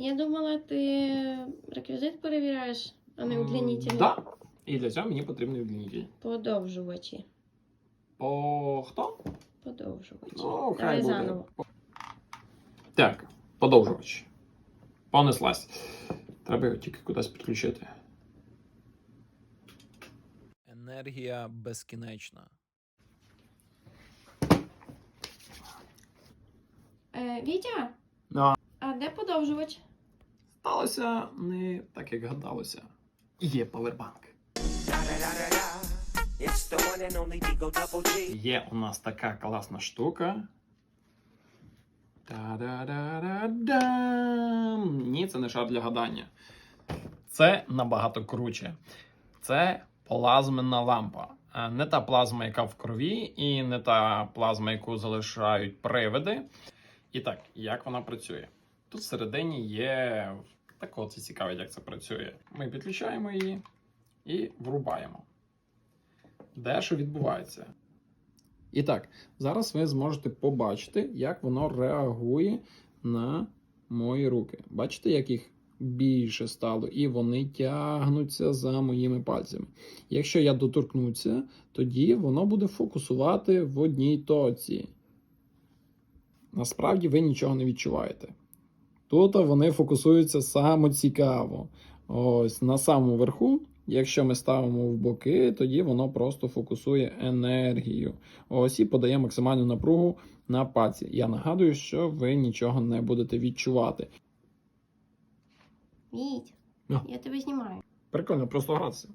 Я думала, ти реквізит перевіряєш, а не удлінитель. Так. Да. І для цього мені потрібний удлінитель. Подовжувачі. По хто? Подовжувачі. Ну, хай Давай буде. заново. Так, подовжувач. Понеслась. Треба його тільки кудись підключити. Енергія безкінечна. Е, Вітя. Подовжувач? Сталося не так, як гадалося. Є павербанк. Є у нас така класна штука. Та-да-да-да-дам! Ні, це не шар для гадання. Це набагато круче. Це плазменна лампа. Е, Не та плазма, яка в крові, і не та плазма, яку залишають привиди. І так, як вона працює? Тут всередині є. Так це цікаво, як це працює. Ми підключаємо її і врубаємо. Де що відбувається? І так, зараз ви зможете побачити, як воно реагує на мої руки. Бачите, як їх більше стало, і вони тягнуться за моїми пальцями. Якщо я доторкнуся, тоді воно буде фокусувати в одній точці. Насправді ви нічого не відчуваєте. Тут вони фокусуються саме цікаво. Ось на самому верху, якщо ми ставимо в боки, тоді воно просто фокусує енергію. Ось і подає максимальну напругу на пальці. Я нагадую, що ви нічого не будете відчувати. Віть, я тебе знімаю. Прикольно просто гратися.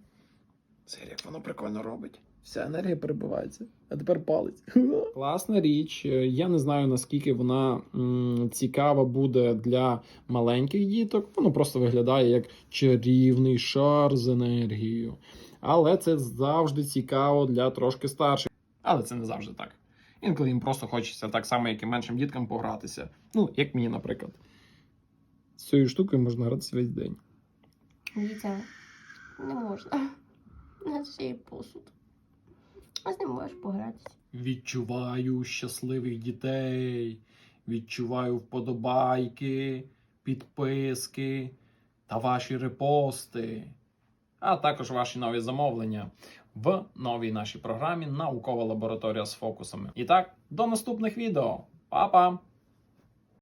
Це як воно прикольно робить. Вся енергія перебивається, а тепер палець. Класна річ. Я не знаю наскільки вона м, цікава буде для маленьких діток. Воно просто виглядає як чарівний шар з енергією. Але це завжди цікаво для трошки старших. Але це не завжди так. Інколи їм просто хочеться так само, як і меншим діткам погратися. Ну, як мені, наприклад. З цією штукою можна гратися весь день. Вітя, не можна. На цей посуд. А з ним можеш погратися. Відчуваю щасливих дітей, відчуваю вподобайки, підписки та ваші репости, а також ваші нові замовлення в новій нашій програмі Наукова лабораторія з фокусами. І так, до наступних відео. Па-па!